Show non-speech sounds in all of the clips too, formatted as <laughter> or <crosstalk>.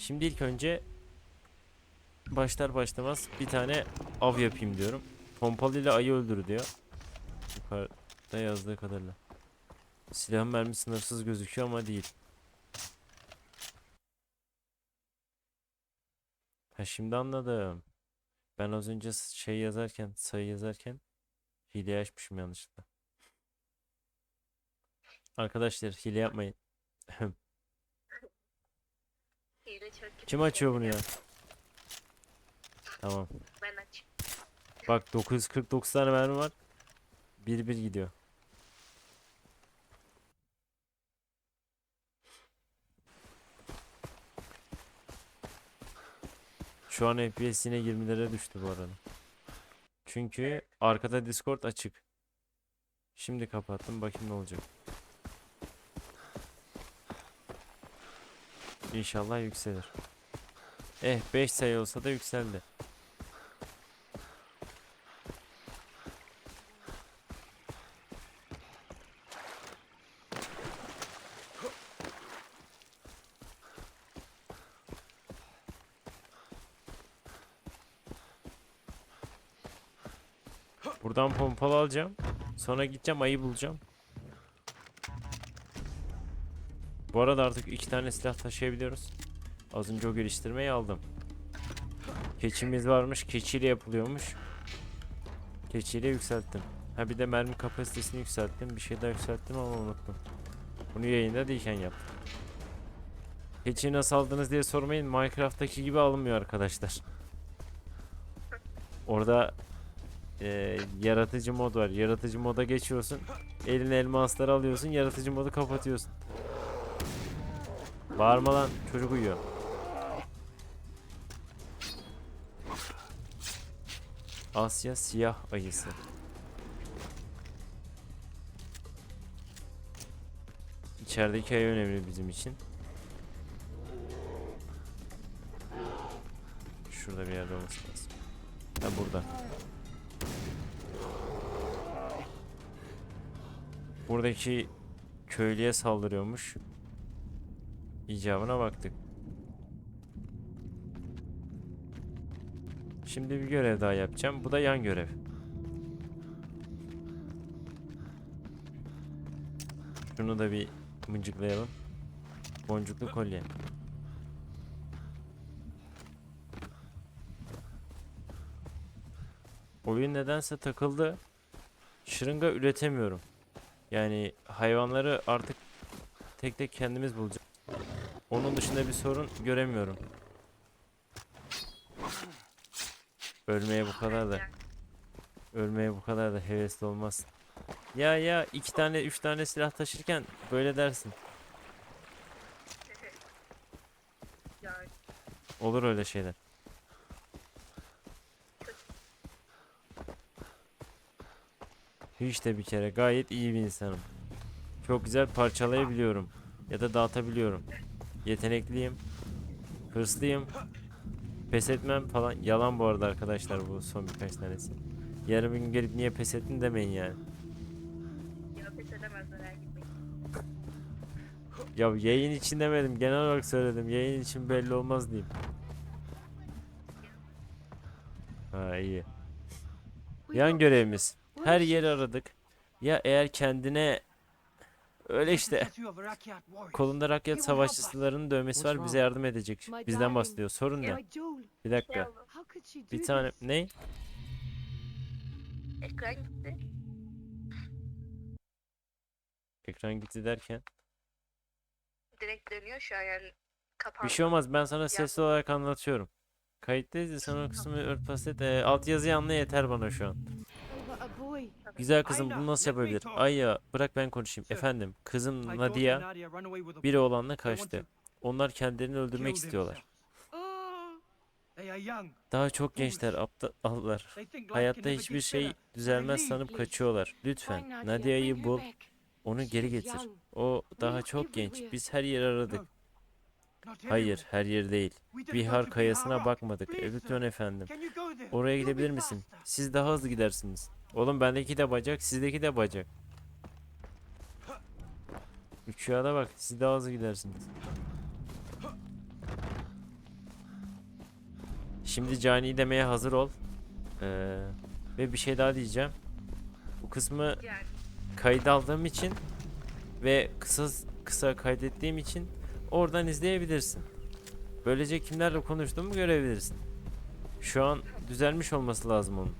Şimdi ilk önce başlar başlamaz bir tane av yapayım diyorum. Pompalıyla ayı öldür diyor. Yukarıda yazdığı kadarıyla. Silah mermi sınırsız gözüküyor ama değil. Ha şimdi anladım. Ben az önce şey yazarken, sayı yazarken hile açmışım yanlışlıkla. Arkadaşlar hile yapmayın. <laughs> Kim açıyor bunu ya? Tamam. Ben aç. Bak 949 tane mermi var. Bir bir gidiyor. Şu an FPS yine 20'lere düştü bu arada. Çünkü arkada Discord açık. Şimdi kapattım bakayım ne olacak. İnşallah yükselir. Eh 5 sayı olsa da yükseldi. Buradan pompalı alacağım. Sonra gideceğim ayı bulacağım. Bu arada artık iki tane silah taşıyabiliyoruz. Az önce o geliştirmeyi aldım. Keçimiz varmış. Keçiyle yapılıyormuş. Keçiyle yükselttim. Ha bir de mermi kapasitesini yükselttim. Bir şey daha yükselttim ama unuttum. Bunu yayında değilken yaptım. Keçiyi nasıl aldınız diye sormayın. Minecraft'taki gibi alınmıyor arkadaşlar. Orada e, yaratıcı mod var. Yaratıcı moda geçiyorsun. Eline elmasları alıyorsun. Yaratıcı modu kapatıyorsun. Bağırma lan. Çocuk uyuyor. Asya siyah ayısı. İçerideki ayı önemli bizim için. Şurada bir yerde olması lazım. Ha burada. Buradaki köylüye saldırıyormuş. İcabına baktık. Şimdi bir görev daha yapacağım. Bu da yan görev. Şunu da bir mıncıklayalım. Boncuklu kolye. Oyun nedense takıldı. Şırınga üretemiyorum. Yani hayvanları artık tek tek kendimiz bulacağız. Onun dışında bir sorun göremiyorum. Ölmeye bu kadar da ölmeye bu kadar da hevesli olmaz. Ya ya iki tane üç tane silah taşırken böyle dersin. Olur öyle şeyler. Hiç de bir kere gayet iyi bir insanım. Çok güzel parçalayabiliyorum ya da dağıtabiliyorum. Yetenekliyim. Hırslıyım. Pes etmem falan. Yalan bu arada arkadaşlar bu son birkaç tanesi. Yarın bir gün gelip niye pes ettin demeyin yani. ya pes. Ya yayın için demedim genel olarak söyledim. Yayın için belli olmaz diyeyim. Ha iyi. Yan görevimiz. Her yeri aradık. Ya eğer kendine öyle işte kolunda rakyat savaşçılarının dövmesi var bize yardım edecek. Bizden bahsediyor. Sorun ne? Bir dakika. Bir tane ne? Ekran gitti. Ekran gitti derken. Direkt dönüyor şu an yani kapandı. Bir şey olmaz ben sana sesli olarak anlatıyorum. Kayıttayız ya sen o kısmı örtbas et. Ee, alt yazıyı anla yeter bana şu an. Güzel kızım bunu nasıl yapabilir? Ay ya bırak ben konuşayım. Efendim kızım Nadia biri olanla kaçtı. Onlar kendilerini öldürmek istiyorlar. Daha çok gençler aptallar. Hayatta hiçbir şey düzelmez sanıp kaçıyorlar. Lütfen Nadia'yı bul, onu geri getir. O daha çok genç. Biz her yeri aradık. Hayır, her yer değil. Bihar kayasına bakmadık. Lütfen efendim. Oraya gidebilir misin? Siz daha hızlı gidersiniz. Oğlum bendeki de bacak, sizdeki de bacak. Üçüya da bak, siz daha hızlı gidersiniz. Şimdi cani demeye hazır ol. Ee, ve bir şey daha diyeceğim. Bu kısmı kayıt aldığım için ve kısa kısa kaydettiğim için oradan izleyebilirsin. Böylece kimlerle konuştuğumu görebilirsin. Şu an düzelmiş olması lazım onun.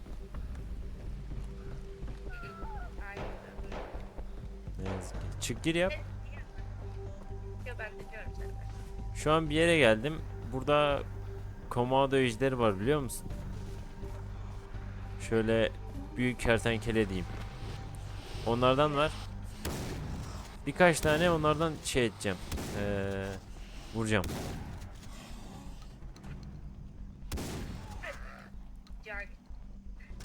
Ne yazık ki. Çık gir yap. Şu an bir yere geldim. Burada komodo ejderi var biliyor musun? Şöyle büyük kertenkele diyeyim. Onlardan var. Birkaç tane onlardan şey edeceğim. Ee, vuracağım.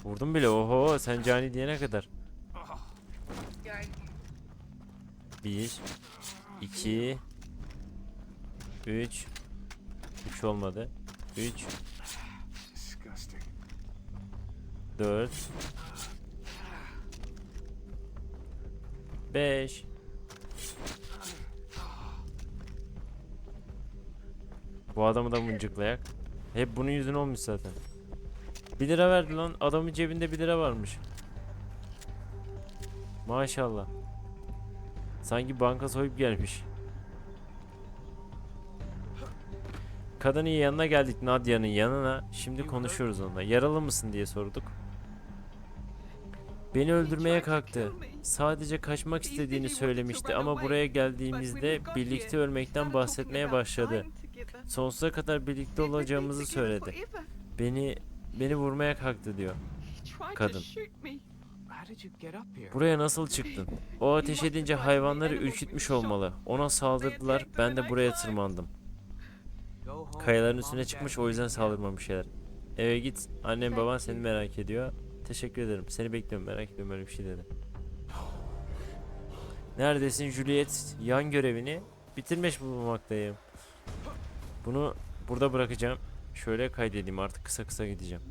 Vurdum bile. Oho sen cani diyene kadar. 1 2 3 3 olmadı. 3 Disgusting. 4 Bu adamı da mıncıklayak. Hep bunun yüzüne olmuş zaten. 1 lira verdi lan. Adamın cebinde 1 lira varmış. Maşallah. Sanki banka soyup gelmiş. Kadının yanına geldik Nadia'nın yanına. Şimdi konuşuyoruz onunla. Yaralı mısın diye sorduk. Beni öldürmeye kalktı. Sadece kaçmak istediğini söylemişti ama buraya geldiğimizde birlikte ölmekten bahsetmeye başladı. Sonsuza kadar birlikte olacağımızı söyledi. Beni beni vurmaya kalktı diyor. kadın. Buraya nasıl çıktın? O ateş edince hayvanları ürkütmüş olmalı. Ona saldırdılar. Ben de buraya tırmandım. Kayaların üstüne çıkmış o yüzden saldırmamışlar. Eve git. Annem baban seni merak ediyor. Teşekkür ederim. Seni bekliyorum. Merak ediyorum öyle bir şey dedi. Neredesin Juliet? Yan görevini bitirmiş bulunmaktayım. Bunu burada bırakacağım. Şöyle kaydedeyim artık kısa kısa gideceğim.